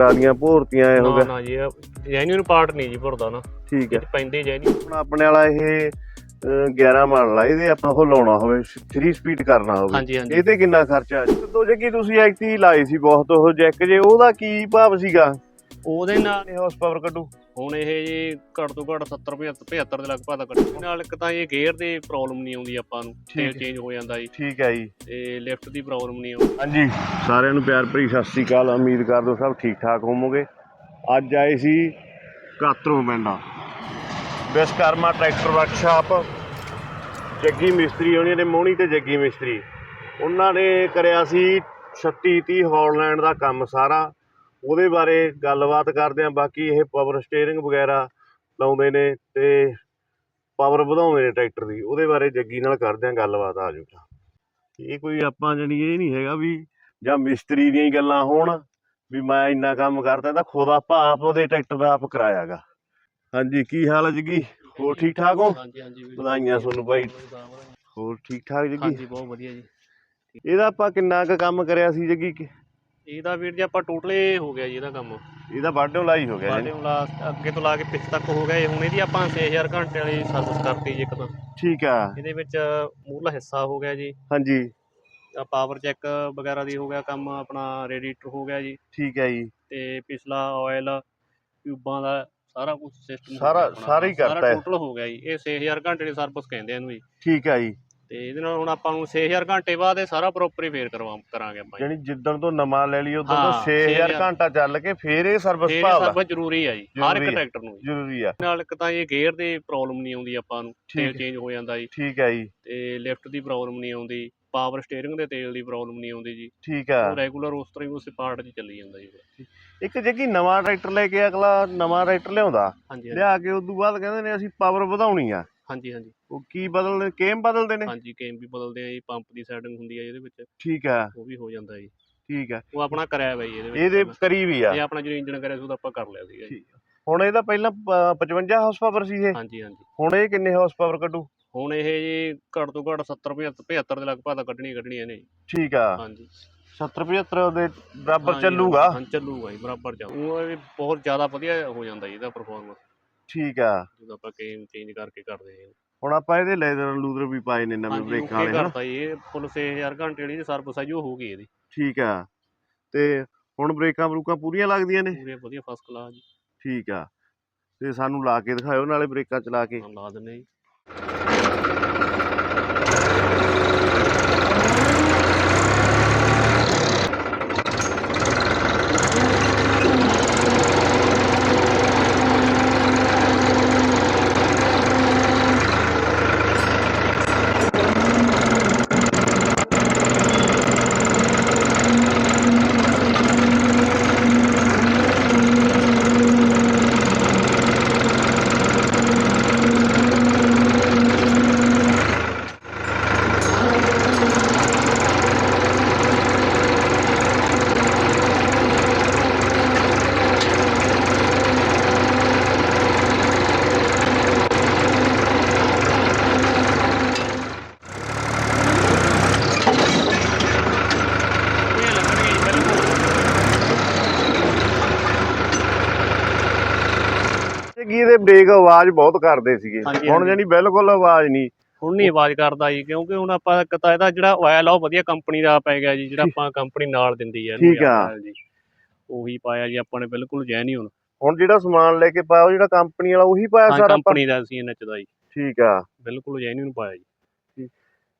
ਸਾਰੀਆਂ ਭੋਰਤੀਆਂ ਇਹ ਨਾ ਨਾ ਜੀ ਜੈਨੂਇਨ ਪਾਰਟ ਨਹੀਂ ਜੀ ਭਰਦਾ ਨਾ। ਠੀਕ ਹੈ ਪੈਂਦੇ ਜੈਨੂਇਨ ਹੁਣ ਆਪਣੇ ਵਾਲਾ ਇਹ ਅਹ, 11 ਮਾਡਲ ਆ ਇਹਦੇ ਆਪਾਂ ਉਹ ਲਾਉਣਾ ਹੋਵੇ 3 ਸਪੀਡ ਕਰਨਾ ਹੋਵੇ। ਹਾਂਜੀ ਹਾਂਜੀ। ਕਿੰਨਾ ਖਰਚਾ? ਆ ਦੋ ਜੇ ਕੀ ਤੁਸੀਂ ਐਕਟੀ ਲਾਈ ਸੀ ਬਹੁਤ ਉਹ ਜੈਕ ਜੇ ਉਹਦਾ ਕੀ ਭਾਵ ਸੀਗਾ? ਉਹਦੇ ਨਾਲ ਇਹ ਹਾਰਸ ਪਾਵਰ ਕੱਢੂ। ਹੁਣ ਇਹ ਜੀ ਘੱਟ ਤੋਂ ਘੱਟ 70 75 75 ਦੇ ਲਗਭਗ ਦਾ ਕੱਢੂ। ਨਾਲ ਇੱਕ ਤਾਂ ਇਹ ਗੇਅਰ ਦੀ ਪ੍ਰੋਬਲਮ ਨਹੀਂ ਆਉਂਦੀ ਆਪਾਂ ਨੂੰ ਤੇਲ। ਚੇਂਜ ਹੋ ਜਾਂਦਾ ਜੀ। ਠੀਕ ਹੈ ਜੀ। ਤੇ ਲਿਫਟ ਦੀ ਪ੍ਰੋਬਲਮ ਨਹੀਂ ਆਉਂਦੀ। ਹਾਂਜੀ ਸਾਰਿਆਂ ਨੂੰ ਪਿਆਰ ਭਰੀ ਸਤਿ ਸ੍ਰੀ ਅਕਾਲ ਉਮੀਦ ਕਰਦਾ ਸਭ ਠੀਕ ਠਾਕ ਹੋਵੋਗੇ। ਅੱਜ ਆਏ ਸੀ ਕਾਤਰੋਂ ਪਿੰਡਾਂ। ਵਿਸ਼ਕਰਮਾ ਟਰੈਕਟਰ ਵਰਕਸ਼ਾਪ ਜੱਗੀ ਮਿਸਤਰੀ ਉਹਨਾਂ ਦੇ ਮੋਹਣੀ ਤੇ ਜੱਗੀ ਮਿਸਤਰੀ। ਉਹਨਾਂ ਨੇ ਕਰਿਆ ਸੀ 36 30 ਹੌਲੈਂਡ ਦਾ ਕੰਮ ਸਾਰਾ। ਉਹਦੇ ਬਾਰੇ ਗੱਲਬਾਤ ਕਰਦੇ ਆਂ ਬਾਕੀ ਇਹ ਪਾਵਰ ਸਟੀਅਰਿੰਗ ਵਗੈਰਾ ਲਾਉਂਦੇ ਨੇ ਤੇ ਪਾਵਰ ਵਧਾਉਂਦੇ ਨੇ ਟਰੈਕਟਰ ਦੀ। ਉਹਦੇ ਬਾਰੇ ਜੱਗੀ ਨਾਲ ਕਰਦੇ ਆਂ ਗੱਲਬਾਤ ਆ ਜਾਊਗਾ ਇਹ ਕੋਈ ਆਪਾਂ ਜਾਣੀ ਇਹ ਨਹੀਂ ਹੈਗਾ ਵੀ ਜਾਂ ਮਿਸਤਰੀ ਦੀਆਂ ਹੀ ਗੱਲਾਂ ਹੋਣ ਵੀ ਮੈਂ ਇੰਨਾ ਕੰਮ ਕਰਦਾ ਤਾਂ ਖੁਦ ਆਪਾਂ ਆਪ ਉਹਦੇ ਟਰੈਕਟਰ ਦਾ ਆਪ ਕਰਾਇਆਗਾ। ਹਾਂਜੀ ਕੀ ਹਾਲ ਹੈ ਜੱਗੀ? ਹੋਰ ਠੀਕ ਠਾਕ ਹੋ? ਹਾਂਜੀ ਹਾਂਜੀ। ਵਧਾਈਆਂ ਤੁਹਾਨੂੰ ਭਾਈ। ਹੋਰ ਠੀਕ ਠਾਕ ਜੱਗੀ? ਹਾਂਜੀ ਬਹੁਤ ਵਧੀਆ ਜੀ। ਇਹਦਾ ਆਪਾਂ ਕਿੰਨਾ ਕੁ ਕੰਮ ਕਰਿਆ ਸੀ ਜੱਗੀ? ਕਿ- ਇਹਦਾ ਵੀਰ ਜੀ ਆਪਾਂ ਟੋਟਲੇ ਹੋ ਗਿਆ ਜੀ ਇਹਦਾ ਕੰਮ। ਇਹਦਾ ਵਾਢੋਂ ਲਾਈ ਹੋ ਗਿਆ ਬਾਡੇ ਜੀ ਲਾ ਅੱਗੇ ਤੋਂ ਲਾ ਕੇ ਪਿੱਛ ਤੱਕ ਹੋ ਗਿਆ ਇਹ। ਹੁਣ ਇਹਦੀ ਆਪਾਂ 6000 ਘੰਟੇ ਵਾਲੀ ਸਰਵਿਸ ਕਰਤੀ ਜੀ ਇੱਕ ਤਾਂ। ਠੀਕ ਆ। ਇਹਦੇ ਵਿੱਚ ਮੂਹਰਲਾ ਹਿੱਸਾ ਹੋ ਗਿਆ ਜੀ। ਹਾਂਜੀ। ਆ ਪਾਵਰ ਚੈੱਕ ਵਗੈਰਾ ਦੀ ਹੋ ਗਿਆ ਕੰਮ ਆਪਣਾ ਰੇਡੀਏਟਰ ਹੋ ਗਿਆ ਜੀ। ਠੀਕ ਹੈ ਜੀ। ਤੇ ਪਿਛਲਾ ਆਇਲ ਟਿਊਬਾਂ ਦਾ ਸਾਰਾ ਕੁਝ ਸਿਸਟਮ ਸਾਰਾ- ਸਾਰਾ ਹੀ ਕਰਤਾ ਹੈ। ਟੋਟਲ ਹੋ ਗਿਆ ਜੀ। ਇਹ 6000 ਘੰਟੇ ਦੀ ਸਰਵਿਸ ਕਹਿੰਦੇ ਆ ਇਹਨੂੰ ਜੀ। ਠੀਕ ਆ ਜੀ। ਤੇ ਇਹਦੇ ਨਾਲ ਹੁਣ ਆਪਾਂ ਨੂੰ 6000 ਘੰਟੇ ਬਾਅਦ ਇਹ ਸਾਰਾ ਪ੍ਰੋਪਰ ਹੀ ਫੇਰ ਕਰਵਾ ਕਰਾਂਗੇ ਆਪਾਂ ਜੀ। ਜਿੱਦਣ ਤੋਂ ਨਵਾਂ ਲੈ ਲਈ ਉਦੋਂ ਤੋਂ ਹਾਂ, 6000 6000 ਘੰਟਾ ਚੱਲ ਕੇ ਫੇਰ ਇਹ ਸਰਵਿਸ ਫੇਰ ਇਹ ਸਰਵਿਸ ਜ਼ਰੂਰੀ ਆ ਜੀ ਹਰ ਜ਼ਰੂਰੀ ਇੱਕ। ਟਰੈਕਟਰ ਨੂੰ ਜੀ। ਜ਼ਰੂਰੀ ਆ। ਨਾਲ ਇੱਕ ਤਾਂ ਇਹ ਗੇਅਰ ਦੀ ਪ੍ਰੋਬਲਮ ਨਹੀਂ ਆਉਂਦੀ ਆਪਾਂ ਨੂੰ ਤੇਲ। ਚੇਂਜ ਹੋ ਜਾਂਦਾ ਜੀ। ਠੀਕ ਹੈ ਜੀ। ਤੇ ਲਿਫਟ ਦੀ ਪ੍ਰੋਬਲਮ ਨਹੀਂ ਆਉਂਦੀ ਪਾਵਰ ਸਟੀਅਰਿੰਗ ਦੇ ਤੇਲ ਦੀ ਪ੍ਰੋਬਲਮ ਨਹੀਂ ਆਉਂਦੀ ਜੀ। ਠੀਕ ਆ। ਰੈਗੂਲਰ ਉਸ ਤਰ੍ਹਾਂ ਹੀ ਉਸੇ ਪਾਰਟ 'ਚ ਚੱਲੀ ਜਾਂਦਾ ਜੀ। ਇੱਕ ਜੇ ਨਵਾਂ ਟਰੈਕਟਰ ਲੈ ਕੇ ਅਗਲਾ ਨਵਾਂ ਟਰੈਕਟਰ ਲਿਆਉਂਦਾ ਹਾਂਜੀ ਹਾਂਜੀ। ਲਿਆ ਕੇ ਉਦੋਂ ਬਾਅਦ ਕਹਿੰਦੇ ਨੇ ਅਸੀਂ ਪਾਵਰ ਵਧਾਉਣੀ ਆ। ਹਾਂਜੀ ਹਾਂਜੀ। ਉਹ ਕੀ ਬਦਲਦੇ ਕੇਮ ਬਦਲਦੇ ਨੇ? ਹਾਂਜੀ ਕੇਮ ਵੀ ਬਦਲਦੇ ਆ ਜੀ ਪੰਪ ਦੀ ਸੈਟਿੰਗ ਹੁੰਦੀ ਆ ਇਹਦੇ ਵਿੱਚ। ਠੀਕ ਆ। ਉਹ ਵੀ ਹੋ ਜਾਂਦਾ ਜੀ। ਠੀਕ ਆ। ਉਹ ਆਪਣਾ ਕਰਿਆ ਬਾਈ ਇਹਦੇ ਵਿੱਚ। ਇਹਦੇ। ਕਰੀਬ ਹੀ ਆ। ਇਹ ਆਪਣਾ ਜਦੋਂ ਇੰਜਨ ਕਰਿਆ ਸੀ ਉਹਦਾ ਆਪਾਂ ਕਰ ਲਿਆ ਸੀਗਾ ਜੀ। ਹੁਣ ਇਹਦਾ ਪਹਿਲਾਂ ਪ- 55 ਹਾਰਸ ਪਾਵਰ ਸੀ ਇਹ? ਹਾਂਜੀ ਹਾਂਜੀ। ਹੁਣ ਇਹ ਕਿੰਨੇ ਹਾਰਸ ਪਾਵਰ ਕੱਢੂ? ਹੁਣ ਇਹ ਜੀ ਘੱਟ ਤੋਂ ਘੱਟ 70 75 75 ਦੇ ਲਗਭਗ ਤਾਂ ਕੱਢਣੀ ਕੱਢਣੀ ਇਹਨੇ। ਠੀਕ ਆ। ਹਾਂਜੀ। 70 75 ਦੇ ਬਰਾਬਰ ਚੱਲੂਗਾ? ਹਾਂ ਚੱਲੂਗਾ ਜੀ ਬਰਾਬਰ ਚੱਲ। ਉਹ ਬਹੁਤ ਜ਼ਿਆਦਾ ਵਧੀਆ ਹੋ ਜਾਂਦਾ ਜੀ ਇਹਦਾ ਪਰਫਾਰਮੈਂਸ ਠੀਕ ਆ। ਜਦੋਂ ਆਪਾਂ ਕੇਮ ਚੇਂਜ ਕਰਕੇ ਕਰਦੇ ਹਾਂ ਹੁਣ ਆਪਾਂ ਇਹਦੇ ਲੈਦਰ ਲੂਦਰ ਵੀ ਪਾਏ ਨੇ ਨਵੇਂ ਬ੍ਰੇਕਾਂ ਵਾਲੇ ਹਨਾ? ਕਰਤਾ ਇਹ ਫੁੱਲ 6000 ਘੰਟੇ ਵਾਲੀ ਸਰਵਿਸ ਆ ਜੀ ਉਹ ਹੋ ਗਈ ਇਹਦੀ। ਠੀਕ ਆ ਤੇ ਹੁਣ ਬ੍ਰੇਕਾਂ ਬਰੂਕਾਂ ਪੂਰੀਆਂ ਲੱਗਦੀਆਂ ਨੇ? ਪੂਰੇ ਵਧੀਆ ਫਸਟ ਕਲਾਸ ਜੀ। ਠੀਕ ਆ ਤੇ ਸਾਨੂੰ ਲਾ ਕੇ ਦਿਖਾਇਓ ਨਾਲੇ ਬ੍ਰੇਕਾਂ ਚਲਾ ਕੇ। ਹਾਂ, ਲਾ ਦਿੰਦੇ ਜੀ। ਇਹਦੇ ਬ੍ਰੇਕ ਆਵਾਜ਼ ਬਹੁਤ ਕਰਦੇ ਸੀਗੇ। ਹਾਂਜੀ, ਹੁਣ ਹਾਂਜੀ। ਜਾਨੀ ਬਿਲਕੁਲ ਆਵਾਜ਼ ਨਹੀਂ। ਹੁਣ ਨਹੀਂ ਆਵਾਜ਼ ਕਰਦਾ ਜੀ ਕਿਉਂਕਿ ਹੁਣ ਆਪਾਂ ਇੱਕ ਤਾਂ ਇਹਦਾ ਜਿਹੜਾ ਆਇਲ ਆ ਉਹ ਵਧੀਆ ਕੰਪਨੀ ਦਾ ਪੈ ਗਿਆ ਜੀ ਜਿਹੜਾ ਆਪਾਂ ਕੰਪਨੀ ਨਾਲ ਦਿੰਦੀ ਹੈ ਠੀਕ ਆ। oil ਜੀ। ਉਹੀ ਪਾਇਆ ਜੀ ਆਪਾਂ ਨੇ ਬਿਲਕੁਲ ਜੈਨੂਇਨ ਹੁਣ। ਜਿਹੜਾ ਸਮਾਨ ਲੈ ਕੇ ਪਾਇਆ ਉਹ ਜਿਹੜਾ ਕੰਪਨੀ ਵਾਲਾ ਉਹੀ ਪਾਇਆ ਸਾਰਾ ਆਪਾਂ? ਕੰਪਨੀ ਦਾ ਸੀ ਇਹਨਾਂ ਚ ਦਾ ਜੀ। ਠੀਕ ਆ। ਬਿਲਕੁਲ ਜੈਨੂਇਨ ਪਾਇਆ ਜੀ।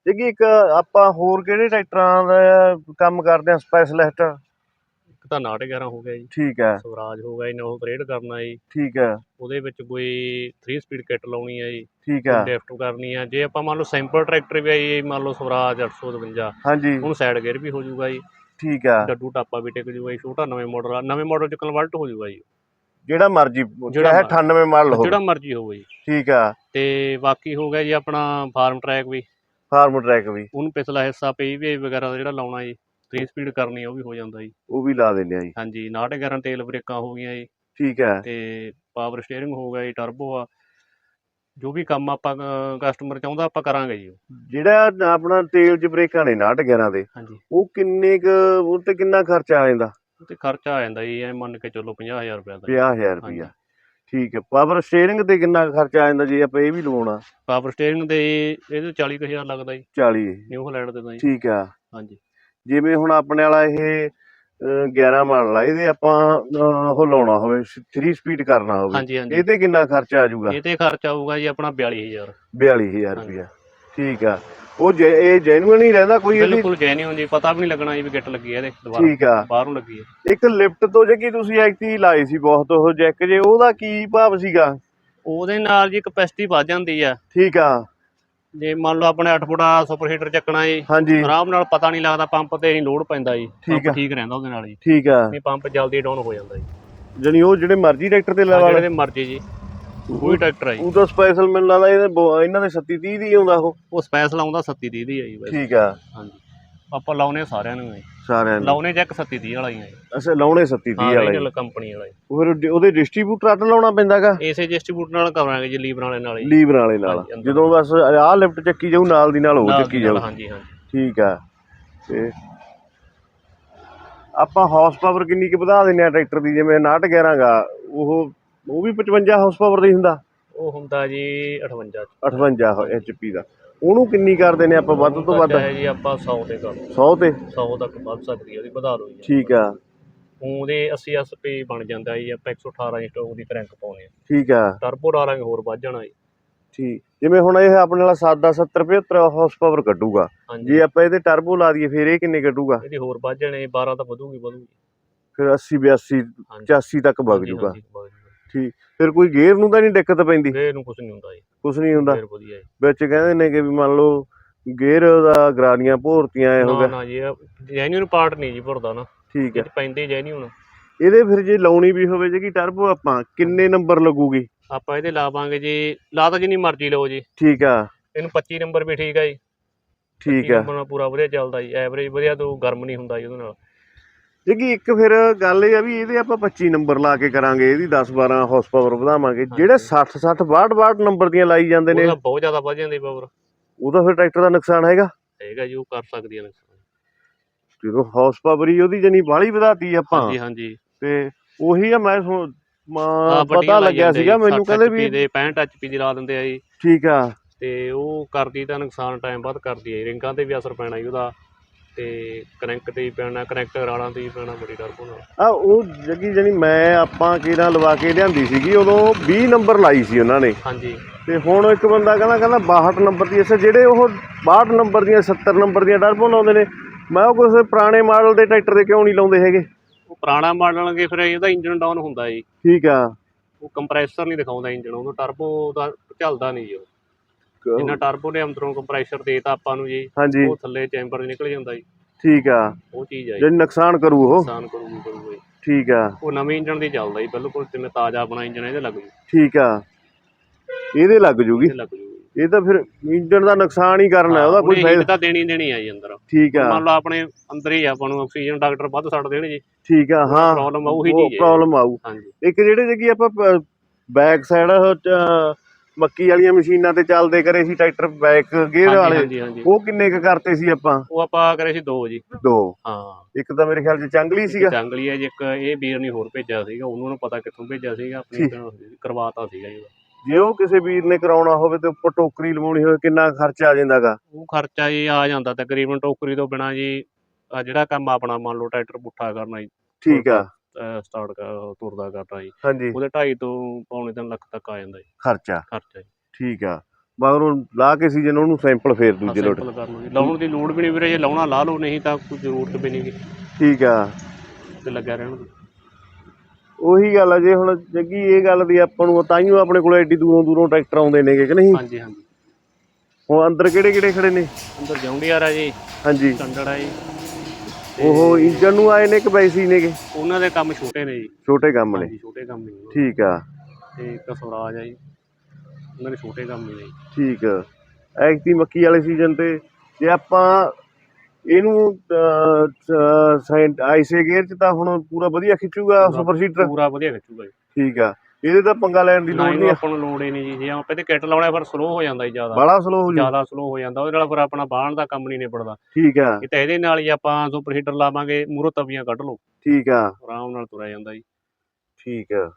ਤੇ ਕੀ ਇੱਕ ਆਪਾਂ ਹੋਰ ਕਿਹੜੇ ਟਰੈਕਟਰਾਂ ਦਾ ਕੰਮ ਕਰਦੇ ਆ ਸਪੈਸ਼ਲਿਸਟ ਇੱਕ ਤਾਂ 911 ਹੋ ਗਿਆ ਜੀ। ਠੀਕ ਆ ਸਵਰਾਜ ਹੋ ਗਿਆ ਜੀ 963 ਕਰਨਾ ਜੀ। ਠੀਕ ਆ ਉਹਦੇ ਵਿੱਚ ਕੋਈ 3 ਸਪੀਡ ਕਿੱਟ ਲਾਉਣੀ ਹੈ ਜੀ। ਠੀਕ ਆ ਲਿਫਟ ਕਰਨੀ ਆ ਜੇ ਆਪਾਂ ਮੰਨ ਲਓ ਸਿੰਪਲ ਟਰੈਕਟਰ ਵੀ ਆਈ ਮੰਨ ਲਓ ਸਵਰਾਜ 852 ਹਾਂਜੀ। ਉਹਨੂੰ ਸਾਈਡ ਗੇਅਰ ਵੀ ਹੋ ਜਾਊਗਾ ਜੀ। ਠੀਕ ਆ ਡੱਡੂ ਟਾਪਾ ਵੀ ਟਿਕ ਜਾਊਗਾ ਜੀ ਛੋਟਾ ਨਵੇਂ ਮਾਡਲ ਆ। ਨਵੇਂ ਮਾਡਲ ਚ ਕਨਵਰਟ ਹੋ ਜਾਊਗਾ ਜੀ। ਜਿਹੜਾ ਮਰਜ਼ੀ ਜਿਹੜਾ ਚਾਹੇ ਮਰਜ਼ੀ। 98 ਮਾਡਲ ਜਿਹੜਾ ਹੋਵੇ ਮਰਜ਼ੀ ਹੋਵੇ ਜੀ। ਠੀਕ ਆ ਤੇ ਬਾਕੀ ਹੋ ਗਿਆ ਜੀ ਆਪਣਾ ਫਾਰਮ ਟਰੈਕ ਵੀ। ਫਾਰਮ ਟਰੈਕ ਵੀ। ਉਹਨੂੰ ਪਿਛਲਾ ਹਿੱਸਾ ਪੀਵੀ ਵਗੈਰਾ ਦਾ ਜਿਹੜਾ ਲਾਉਣਾ ਜੀ। 3 ਸਪੀਡ ਕਰਨੀ ਆ ਉਹ ਵੀ ਹੋ ਜਾਂਦਾ ਜੀ। ਉਹ ਵੀ ਲਾ ਦਿੰਦੇ ਆ ਜੀ। ਹਾਂਜੀ 911 ਤੇਲ ਬ੍ਰੇਕਾਂ ਹੋ ਗਈਆਂ ਜੀ। ਠੀਕ ਆ ਤੇ ਪਾਵਰ ਸਟੀਅਰਿੰਗ ਹੋ ਗਿਆ ਜੀ ਟਰਬੋ ਆ। ਜੋ ਵੀ ਕੰਮ ਆਪਾਂ ਕਸਟਮਰ ਚਾਹੁੰਦਾ ਆਪਾਂ ਕਰਾਂਗੇ ਜੀ। ਜਿਹੜਾ ਆਪਣਾ ਤੇਲ ਚ ਬ੍ਰੇਕਾਂ ਨੇ 911 ਦੇ ਹਾਂਜੀ। ਉਹ ਕਿੰਨੇ ਕ ਉਹ ਤੇ ਕਿੰਨਾ ਖਰਚਾ ਆ ਜਾਂਦਾ? ਤੇ ਖਰਚਾ ਆ ਜਾਂਦਾ ਜੀ ਐ ਮੰਨ ਕੇ ਚੱਲੋ 50000 ਰੁਪਏ ਦਾ। 50000 ਰੁਪਇਆ। ਠੀਕ ਹੈ ਪਾਵਰ ਸਟੀਅਰਿੰਗ ਤੇ ਕਿੰਨਾ ਖਰਚਾ ਆ ਜਾਂਦਾ ਜੇ ਆਪਾਂ ਇਹ ਵੀ ਲਵਾਉਣਾ। ਪਾਵਰ ਸਟੀਅਰਿੰਗ ਦੇ ਇਹਦੇ 40000 ਲੱਗਦਾ ਜੀ। 40 ਨਿਊ ਹਾਲੈਂਡ ਦੇ ਤਾਂ ਜੀ। ਠੀਕ ਆ ਹਾਂਜੀ। ਜਿਵੇਂ ਹੁਣ ਆਪਣੇ ਵਾਲਾ ਇਹ ਅਹ, 11 ਮਾਡਲ ਆ ਇਹਦੇ ਆਪਾਂ ਉਹ ਲਾਉਣਾ ਹੋਵੇ 3 ਸਪੀਡ ਕਰਨਾ ਹੋਵੇ। ਹਾਂਜੀ ਹਾਂਜੀ। ਇਹ ਤੇ ਕਿੰਨਾ ਖਰਚਾ ਆ ਜਾਊਗਾ? ਇਹ ਤੇ ਖਰਚਾ ਆਊਗਾ ਜੀ ਆਪਣਾ 42000 42000 ਰੁਪਇਆ। ਠੀਕ ਆ। ਉਹ ਜੇ ਇਹ ਜੈਨੂਇਨ ਹੀ ਰਹਿੰਦਾ ਕੋਈ ਇਹਦੀ? ਬਿਲਕੁਲ ਜੈਨੂਇਨ ਜੀ ਪਤਾ ਵੀ ਨਹੀਂ ਲੱਗਣਾ ਜੀ ਵੀ ਗਿੱਟ ਲੱਗੀ ਹੈ ਇਹਦੇ ਦੁਬਾਰਾ। ਠੀਕ ਆ। ਬਾਹਰੋਂ ਲੱਗੀ ਹੈ ਇੱਕ ਲਿਫਟ ਤੋਂ ਜੇ ਕੀ ਤੁਸੀਂ ਐਕਟੀ ਲਾਈ ਸੀ ਬਹੁਤ ਉਹ ਜੈਕ ਜੇ ਉਹਦਾ ਕੀ ਭਾਵ ਸੀਗਾ? ਉਹਦੇ ਨਾਲ ਜੀ ਕਪੈਸਿਟੀ ਵੱਧ ਜਾਂਦੀ ਆ। ਠੀਕ ਆ। ਜੇ ਮੰਨ ਲਓ ਆਪਣੇ 8 ਫੁੱਟਾ ਸੁਪਰ ਹੀਟਰ ਚੱਕਣਾ ਹਾਂਜੀ। ਆਰਾਮ ਨਾਲ ਪਤਾ ਨਹੀਂ ਲੱਗਦਾ ਪੰਪ ਤੇ ਨਹੀਂ ਲੋਡ ਪੈਂਦਾ ਜੀ ਠੀਕ ਆ। ਠੀਕ ਰਹਿੰਦਾ ਉਹਦੇ ਨਾਲ ਜੀ ਠੀਕ ਆ। ਨਹੀਂ ਪੰਪ ਜਲਦੀ ਡਾਊਨ ਹੋ ਜਾਂਦਾ ਜੀ ਜਣੀ ਉਹ ਜਿਹੜੇ ਮਰਜ਼ੀ ਟਰੈਕਟਰ ਤੇ ਲਵਾ ਜਿਹੜੇ ਮਰਜ਼ੀ ਜੀ ਕੋਈ ਟਰੈਕਟਰ ਆ ਜੀ। ਉਹ ਤਾਂ ਸਪੈਸ਼ਲ ਮੈਨੂੰ ਲੱਗਦਾ ਇਹਦੇ ਬੋ- ਇਹਨਾਂ ਦੇ 37 30 ਦੀ ਆਉਂਦਾ ਉਹ। ਉਹ ਸਪੈਸ਼ਲ ਆਉਂਦਾ 37 ਦੀ ਦੀ ਆ ਜੀ ਵੈਸੇ ਠੀਕ ਆ। ਹਾਂਜੀ। ਆਪਾਂ ਲਾਉਨੇ ਸਾਰਿਆਂ ਨੂੰ ਜੀ ਸਾਰਿਆਂ ਨੂੰ। ਲਾਉਨੇ ਚੈੱਕ 37 ਦੀ ਵਾਲਾ ਹੀ ਜੀ। ਅੱਛਾ ਲਾਉਣੇ 37 30 ਹਾਂ ਵਾਲਾ। ਹੀ। ਰੀਜਨਲ ਕੰਪਨੀ ਵਾਲਾ। ਜੀ ਫਿਰ ਡ- ਉਹਦੇ ਡਿਸਟ੍ਰੀਬਿਊਟਰ ਅੱਡ ਲਾਉਣਾ ਪੈਂਦਾਗਾ? ਇਸੇ ਡਿਸਟ੍ਰੀਬਿਊਟਰ ਨਾਲ ਕਰਾਂਗੇ ਜੀ ਲੀਵਰ ਵਾਲੇ ਨਾਲ ਜੀ ਲੀਵਰ ਵਾਲੇ ਨਾਲ। ਹਾਂਜੀ, ਅੰਦਰ। ਜਦੋਂ ਬਸ ਆਹ ਲਿਫਟ ਚੱਕੀ ਜਾਊ ਨਾਲ ਦੀ ਨਾਲ ਉਹ ਨਾਲ ਚੱਕੀ ਦੀ ਨਾਲ, ਜਾਊ। ਹਾਂਜੀ ਹਾਂਜੀ। ਠੀਕ ਆ। ਤੇ ਆਪਾਂ ਹਾਰਸ ਪਾਵਰ ਕਿੰਨੀ ਕੁ ਵਧਾ ਦਿੰਨੇ ਆ ਟਰੈਕਟਰ ਦੀ? ਜਿਵੇਂ 69 11 ਗਾ ਉਹ ਉਹ ਵੀ 55 ਹਾਰਸ ਪਾਵਰ ਦਾ ਹੀ ਹੁੰਦਾ? ਉਹ ਹੁੰਦਾ ਜੀ 58 58 ਐਚਪੀ ਦਾ। ਉਹਨੂੰ ਕਿੰਨੀ ਕਰਦੇ ਨੇ ਆਪਾਂ? ਵੱਧ ਤੋਂ ਵੱਧ? ਹੈ ਜੀ ਆਪਾਂ 100 ਤੇ ਕਰ 100 ਤੇ? 100 ਤੱਕ ਵੱਧ ਸਕਦੀ ਹੈ ਉਹਦੀ ਵਧਾ ਲਓ ਜੀ ਠੀਕ ਆ। ਉਹਦੇ 80 ਐਸਪੀ ਬਣ ਜਾਂਦਾ ਜੀ ਆਪਾਂ 118 ਇੰਚ ਉਹਦੀ ਕਰੰਟ ਪਾਉਣੇ ਆ। ਠੀਕ ਆ। ਟਰਬੋ ਡਾਲਾਂਗੇ ਹੋਰ ਵੱਧ ਜਾਣਾ ਜੀ। ਠੀਕ। ਜਿਵੇਂ ਹੁਣ ਇਹ ਆਪਣੇ ਵਾਲਾ ਸਾਦਾ 70 75 ਹਾਰਸ ਪਾਵਰ ਕੱਢੂਗਾ। ਜੇ ਆਪਾਂ ਇਹਦੇ ਟਰਬੋ ਲਾ ਦਈਏ ਫਿਰ ਇਹ ਕਿੰਨੇ ਕੱਢੂਗਾ? ਇਹਦੀ ਹੋਰ ਵੱਧ ਜਾਣੇ 12 ਤਾਂ ਵਧੂਗੀ ਵਧੂਗੀ। ਫਿਰ 80 82 ਹਾਂਜੀ। 85 ਤੱਕ ਵਗ ਜੂਗਾ ਠੀਕ। ਫਿਰ ਕੋਈ ਗੇਅਰ ਨੂੰ ਤਾਂ ਨਹੀਂ ਦਿੱਕਤ ਪੈਂਦੀ? ਗੇਅਰ ਨੂੰ ਕੁਝ ਨਹੀਂ ਹੁੰਦਾ ਜੀ। ਕੁਝ ਨਹੀਂ ਹੁੰਦਾ? ਫੇਰ ਵਧੀਆ ਜੀ। ਵਿੱਚ ਕਹਿੰਦੇ ਨੇ ਕਿ ਵੀ ਮੰਨ ਲਓ ਗੇਅਰ ਦਾ ਗਰਾਰੀਆਂ ਭੋਰਤੀਆਂ ਐ ਹੋ ਨਾ ਗਿਆ ਨਾ ਜੀ ਜੈਨੂਇਨ ਪਾਰਟ ਨਹੀਂ ਜੀ ਭਰਦਾ ਨਾ। ਠੀਕ ਹੈ। ਪੈਂਦੇ ਜੈਨੂਇਨ ਇਹਦੇ ਫਿਰ ਜੇ ਲਾਉਣੀ ਵੀ ਹੋਵੇ ਜੇ ਕਿ ਟਰਬੋ ਆਪਾਂ ਕਿੰਨੇ ਨੰਬਰ ਲੱਗੂਗੀ? ਆਪਾਂ ਇਹਦੇ ਲਾਵਾਂਗੇ ਜੀ ਲਾ ਤਾਂ ਜਿੰਨੀ ਮਰਜ਼ੀ ਲਓ ਜੀ। ਠੀਕ ਆ। ਇਹਨੂੰ 25 ਨੰਬਰ ਵੀ ਠੀਕ ਆ ਜੀ। ਠੀਕ 25 ਆ। ਪੂਰਾ ਵਧੀਆ ਚੱਲਦਾ ਜੀ। ਐਵਰੇਜ ਵਧੀਆ ਤੋਂ ਗਰਮ ਨਹੀਂ ਹੁੰਦਾ ਜੀ ਉਹਦੇ ਨਾਲ। ਜੇ ਕਿ ਇੱਕ ਫਿਰ ਗੱਲ ਇਹ ਆ ਵੀ ਇਹਦੇ ਆਪਾਂ 25 ਨੰਬਰ ਲਾ ਕੇ ਕਰਾਂਗੇ ਇਹਦੀ 10 12 ਹਾਰਸ ਪਾਵਰ ਵਧਾਵਾਂਗੇ ਜਿਹੜੇ 60 60 62 62 ਨੰਬਰ ਦੀਆਂ ਲਾਈ ਜਾਂਦੇ ਨੇ। ਉਹਦਾ ਬਹੁਤ ਜ਼ਿਆਦਾ ਵੱਧ ਜਾਂਦੀ ਪਾਵਰ ਉਹਦਾ ਫਿਰ ਟਰੈਕਟਰ ਦਾ ਨੁਕਸਾਨ ਹੈਗਾ? ਹੈਗਾ ਜੀ ਉਹ ਕਰ ਸਕਦੀ ਹੈ ਨੁਕਸਾਨ। ਜਦੋਂ ਹਾਰਸ ਪਾਵਰ ਹੀ ਉਹਦੀ ਜਣੀ ਬਾਹਲੀ ਵਧਾਤੀ ਆਪਾਂ। ਹਾਂਜੀ ਹਾਂਜੀ। ਤੇ ਉਹੀ ਆ ਮੈਂ ਪਤਾ ਲੱਗਿਆ ਸੀਗਾ ਮੈਨੂੰ 60 ਕਹਿੰਦੇ HP ਵੀ ਦੇ 65 ਐਚਪੀ ਦੀ ਲਾ ਦਿੰਦੇ ਆ ਜੀ। ਠੀਕ ਆ। ਤੇ ਉਹ ਕਰਦੀ ਤਾਂ ਨੁਕਸਾਨ ਟਾਈਮ ਬਾਅਦ ਕਰਦੀ ਹੈ ਰਿੰਗਾਂ ਤੇ ਵੀ ਅਸਰ ਪੈਣਾ ਜੀ ਉਹਦਾ। ਤੇ ਕਰੰਕ ਤੇ ਵੀ ਪੈਣਾ ਕਰੈਕਟਰ ਵਾਲਾਂ ਤੇ ਵੀ ਪੈਣਾ ਬੜੀ ਡਰ ਨਾਲ ਆ ਉਹ ਜੱਗੀ ਜਣੀ ਮੈਂ ਆਪਾਂ ਕਿਹੜਾ ਲਵਾ ਕੇ ਲਿਆਂਦੀ ਸੀਗੀ ਉਦੋਂ 20 ਨੰਬਰ ਲਾਈ ਸੀ ਉਹਨਾਂ ਨੇ। ਹਾਂਜੀ। ਤੇ ਹੁਣ ਇੱਕ ਬੰਦਾ ਕਹਿੰਦਾ ਕਹਿੰਦਾ 62 ਨੰਬਰ ਦੀ ਅਸਰ ਜਿਹੜੇ ਉਹ 62 ਨੰਬਰ ਦੀਆਂ 70 ਨੰਬਰ ਦੀਆਂ ਟਰਬੋ ਲਾਉਂਦੇ ਨੇ। ਮੈਂ ਉਹ ਕਿਸੇ ਪੁਰਾਣੇ ਮਾਡਲ ਦੇ ਟਰੈਕਟਰ ਦੇ ਕਿਉਂ ਨਹੀਂ ਲਾਉਂਦੇ ਹੈਗੇ? ਉਹ ਪੁਰਾਣਾ ਮਾਡਲ ਅਗੇ ਫਿਰ ਇਹਦਾ ਇੰਜਨ ਡਾਊਨ ਹੁੰਦਾ ਜੀ। ਠੀਕ ਆ। ਉਹ ਕੰਪਰੈਸਰ ਨਹੀਂ ਦਿਖਾਉਂਦਾ ਇੰਜਨ ਉਹਨੂੰ ਟਰਬੋ ਦਾ ਚੱਲਦਾ ਨਹੀਂ ਜੀ ਉਹ। ਜਿੰਨਾ ਟਰਬੋ ਨੇ ਅੰਦਰੋਂ ਕੰਪਰੈਸਰ ਦੇਤਾ ਆਪਾਂ ਨੂੰ ਜੀ ਹਾਂਜੀ। ਉਹ ਥੱਲੇ ਚੈਂਬਰ ਨਿਕਲ ਜਾਂਦਾ ਜੀ। ਠੀਕ ਆ। ਉਹ ਚੀਜ਼ ਆ ਜੀ। ਜਿਹੜੀ ਨੁਕਸਾਨ ਕਰੂ ਉਹ। ਨੁਕਸਾਨ ਕਰੂਗੀ ਕਰੂਗਾ। ਜੀ ਠੀਕ ਆ। ਉਹ ਨਵੇਂ ਇੰਜਨ ਦੀ ਚੱਲਦਾ ਜੀ ਬਿਲਕੁਲ ਜਿਵੇਂ ਤਾਜ਼ਾ ਆਪਣਾ ਇੰਜਨ ਇਹਦੇ ਲੱਗ ਜੂ। ਠੀਕ ਆ। ਇਹਦੇ ਲੱਗ ਜੂਗੀ। ਇਹਦੇ ਲੱਗ ਜੂ ਇਹ ਤਾਂ ਫਿਰ ਇੰਜਣ ਦਾ ਨੁਕਸਾਨ ਹੀ ਕਰਨਾ ਉਹਦਾ ਕੋਈ ਫਾਇਦਾ। ਤਾਂ ਦੇਣੀ ਦੇਣੀ ਆ ਜੀ ਅੰਦਰ। ਠੀਕ ਆ। ਮੰਨ ਲਓ ਆਪਣੇ ਅੰਦਰ ਹੀ ਆਪਾਂ ਨੂੰ ਆਕਸੀਜਨ ਡਾਕਟਰ ਵੱਧ ਛੱਡ ਦੇਣ ਜੀ। ਠੀਕ ਆ ਹਾਂ। ਪ੍ਰੋਬਲਮ ਆ ਉਹੀ ਉਹ ਚੀਜ਼ ਹੈ ਪ੍ਰੋਬਲਮ ਆਊ। ਹਾਂਜੀ। ਇੱਕ ਜਿਹੜੇ ਜਗੀ ਆਪਾਂ ਬੈਕ ਸਾਈਡ ਮੱਕੀ ਵਾਲੀਆਂ ਮਸ਼ੀਨਾਂ ਤੇ ਚੱਲਦੇ ਕਰੇ ਸੀ ਟਰੈਕਟਰ ਬੈਕ ਗੇਅਰ ਹਾਂਜੀ ਵਾਲੇ। ਹਾਂਜੀ ਉਹ ਕਿੰਨੇ ਕ ਕਰਤੇ ਸੀ ਆਪਾਂ? ਉਹ ਆਪਾਂ ਕਰੇ ਸੀ ਦੋ ਜੀ। ਦੋ। ਹਾਂ। ਇੱਕ ਤਾਂ ਮੇਰੇ ਖਿਆਲ 'ਚ ਚੰਗਲੀ ਸੀਗਾ। ਜੰਗਲੀ ਹੈ ਜੀ ਇੱਕ ਇਹ ਵੀਰ ਨੇ ਹੋਰ ਭੇਜਿਆ ਸੀਗਾ ਉਹਨਾਂ ਨੂੰ ਪਤਾ ਕਿੱਥੋਂ ਭੇਜਿਆ ਸੀਗਾ ਆਪਣੀ ਤਾਂ ਕਰਵਾਤਾ ਸੀਗਾ ਜੀ। ਉਹਦਾ। ਜੇ ਉਹ ਕਿਸੇ ਵੀਰ ਨੇ ਕਰਾਉਣਾ ਹੋਵੇ ਤੇ ਉੱਪਰ ਟੋਕਰੀ ਲਵਾਉਣੀ ਹੋਵੇ ਕਿੰਨਾ ਖਰਚਾ ਆ ਜਾਂਦਾਗਾ? ਉਹ ਖਰਚਾ ਜੀ ਆ ਜਾਂਦਾ ਤਕਰੀਬਨ ਟੋਕਰੀ ਤੋਂ ਬਿਨਾ ਜੀ ਜਿਹੜਾ ਕੰਮ ਆਪਣਾ ਮੰਨ ਲਓ ਟਰੈਕਟਰ ਪੁੱਠਾ ਕਰਨਾ ਜੀ ਠੀਕ ਆ। ਸਟਾਰਟ ਤੁਰਦਾ ਕਰਨਾ ਜੀ ਹਾਂਜੀ। ਉਹਦੇ 2.5 ਤੋਂ ਪੌਣੇ 3 ਲੱਖ ਤੱਕ ਆ ਜਾਂਦਾ ਜੀ। ਖਰਚਾ? ਖਰਚਾ ਜੀ। ਠੀਕ ਆ। ਮਗਰੋਂ ਲਾ ਕੇ ਸੀਜਨ ਉਹਨੂੰ ਸੈਂਪਲ ਫੇਰ ਦੂਜੇ ਲੋਟ ਸਿੰਪਲ ਕਰ ਲਓ ਜੀ। ਲਾਉਣ ਦੀ ਲੋੜ ਵੀ ਨਹੀਂ ਵੀਰੇ ਜੇ ਲਾਉਣਾ ਲਾ ਲਓ ਨਹੀਂ ਤਾਂ ਕੋਈ ਜ਼ਰੂਰਤ ਵੀ ਨਹੀਂ ਗੀ। ਠੀਕ ਆ। ਤੇ ਲੱਗਿਆ ਰਹਿਣ ਦਿਓ। ਉਹੀ ਗੱਲ ਆ ਜੇ ਹੁਣ ਜੱਗੀ ਇਹ ਗੱਲ ਦੀ ਆਪਾਂ ਨੂੰ ਤਾਈਓ ਆਪਣੇ ਕੋਲ ਐਡੀ ਦੂਰੋਂ ਦੂਰੋਂ ਟਰੈਕਟਰ ਆਉਂਦੇ ਨੇਗੇ ਕਿ ਨਹੀਂ? ਹਾਂਜੀ ਹਾਂਜੀ। ਹੁਣ ਅੰਦਰ ਕਿਹੜੇ ਕਿਹੜੇ ਖੜੇ ਨੇ? ਅੰਦਰ ਜੌਂਡੀਆਰ ਆ ਜੀ। ਹਾਂਜੀ। ਆ ਜੀ। ਉਹ ਇੰਜਨ ਨੂੰ ਆਏ ਨੇ ਕਿ ਵੈਸੀ ਨੇਗੇ? ਉਹਨਾਂ ਦੇ ਕੰਮ ਛੋਟੇ ਨੇ ਜੀ। ਛੋਟੇ ਕੰਮ ਨੇ। ਹਾਂਜੀ ਛੋਟੇ ਕੰਮ ਨੇ ਠੀਕ ਆ। ਤੇ ਇੱਕ ਸਵਰਾਜ ਆ ਜੀ। ਉਹਨਾਂ ਦੇ ਛੋਟੇ ਕੰਮ ਨੇ ਜੀ। ਠੀਕ ਆ। ਐਕਟੀ ਮੱਕੀ ਵਾਲੇ ਸੀਜ਼ਨ ਤੇ ਜੇ ਆਪਾਂ ਇਹਨੂੰ ਆਈਸੇ ਗੇਅਰ ਚ ਤਾਂ ਹੁਣ ਪੂਰਾ ਵਧੀਆ ਖਿੱਚੂਗਾ ਸੁਪਰ ਸੀਟਰ? ਪੂਰਾ ਵਧੀਆ ਖਿੱਚੂਗਾ ਜੀ। ਠੀਕ ਆ। ਇਹਦੇ ਤਾਂ ਪੰਗਾ ਲੈਣ ਦੀ ਲੋੜ ਨਹੀਂ ਆਪਾਂ ਨੂੰ ਲੋੜ ਹੀ ਨਹੀਂ ਜੀ। ਜੇ ਆਪਾਂ ਤੇ ਕਿੱਟ ਲਾਉਣਾ ਫਿਰ ਸਲੋ ਹੋ ਜਾਂਦਾ ਜੀ ਜ਼ਿਆਦਾ। ਬੜਾ ਸਲੋ ਹੋ ਜੂ। ਜ਼ਿਆਦਾ ਸਲੋ ਹੋ ਜਾਂਦਾ। ਉਹਦੇ ਨਾਲ ਫਿਰ ਆਪਣਾ ਬਾਹਣ ਦਾ ਕੰਮ ਨਹੀਂ ਨਿਬੜਦਾ। ਠੀਕ ਆ। ਇਹ ਤਾਂ ਇਹਦੇ ਨਾਲ ਹੀ ਆਪਾਂ ਸੁਪਰ ਹੀਟਰ ਲਾਵਾਂਗੇ ਮੂਰੋ ਤਵੀਆਂ ਕੱਢ ਲਓ। ਠੀਕ ਆ। ਆਰਾਮ ਨਾਲ ਤੁਰਿਆ ਜਾਂਦਾ ਜੀ। ਠੀਕ ਆ।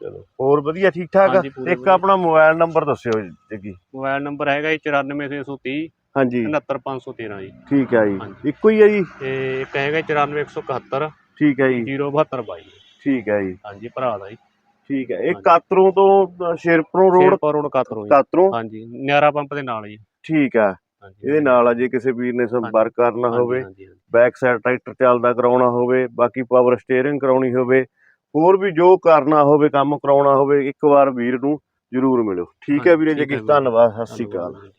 ਚਲੋ ਹੋਰ ਵਧੀਆ ਠੀਕ ਠਾਕ ਆ? ਹਾਂਜੀ, ਪੂਰੇ ਇੱਕ ਵਧੀਆ। ਆਪਣਾ ਮੋਬਾਈਲ ਨੰਬਰ ਦੱਸਿਓ ਜੀ ਮੋਬਾਈਲ ਨੰਬਰ ਹੈਗਾ ਜੀ 94630 ਹਾਂਜੀ। 69513 ਜੀ। ਠੀਕ ਆ ਜੀ। ਹਾਂਜੀ। ਇੱਕੋ ਹੀ ਆ ਜੀ? ਤੇ ਇੱਕ ਹੈਗਾ 94171 ਠੀਕ ਆ ਜੀ। 07222 ਠੀਕ ਆ ਜੀ। ਹਾਂਜੀ ਭਰਾ ਦਾ ਜੀ। ਠੀਕ ਹੈ ਇਹ ਹਾਂਜੀ। ਕਾਤਰੋਂ ਤੋਂ ਅ, ਸ਼ੇਰਪੁਰੋਂ ਰੋਡ ਸ਼ੇਰਪੁਰ ਰੋਡ ਕਾਤਰੋ ਜੀ ਕਾਤਰੋਂ ਹਾਂਜੀ ਨਿਆਰਾ ਪੰਪ ਦੇ ਨਾਲ ਜੀ ਠੀਕ ਹਾਂਜੀ ਇਹਦੇ ਨਾਲ ਆ ਜੇ ਕਿਸੇ ਵੀਰ ਨੇ ਸੰਪਰਕ ਕਰਨਾ ਹਾਂਜੀ, ਹੋਵੇ ਹਾਂਜੀ, ਹਾਂਜੀ। ਬੈਕ ਸਾਈਡ ਟਰੈਕਟਰ ਚੱਲਦਾ ਕਰਾਉਣਾ ਹੋਵੇ ਬਾਕੀ ਪਾਵਰ ਸਟੀਅਰਿੰਗ ਕਰਾਉਣੀ ਹੋਵੇ ਹੋਰ ਵੀ ਜੋ ਕਰਨਾ ਹੋਵੇ ਕੰਮ ਕਰਾਉਣਾ ਹੋਵੇ ਇੱਕ ਵਾਰ ਵੀਰ ਨੂੰ ਜ਼ਰੂਰ ਮਿਲੋ ਠੀਕ ਹੈ ਵੀਰੇ ਠੀਕ ਜੀ ਹੈ ਵੀਰੇ। ਧੰਨਵਾਦ ਸਤਿ ਸ਼੍ਰੀ ਅਕਾਲ ਧੰਨਵਾਦ ਜੀ।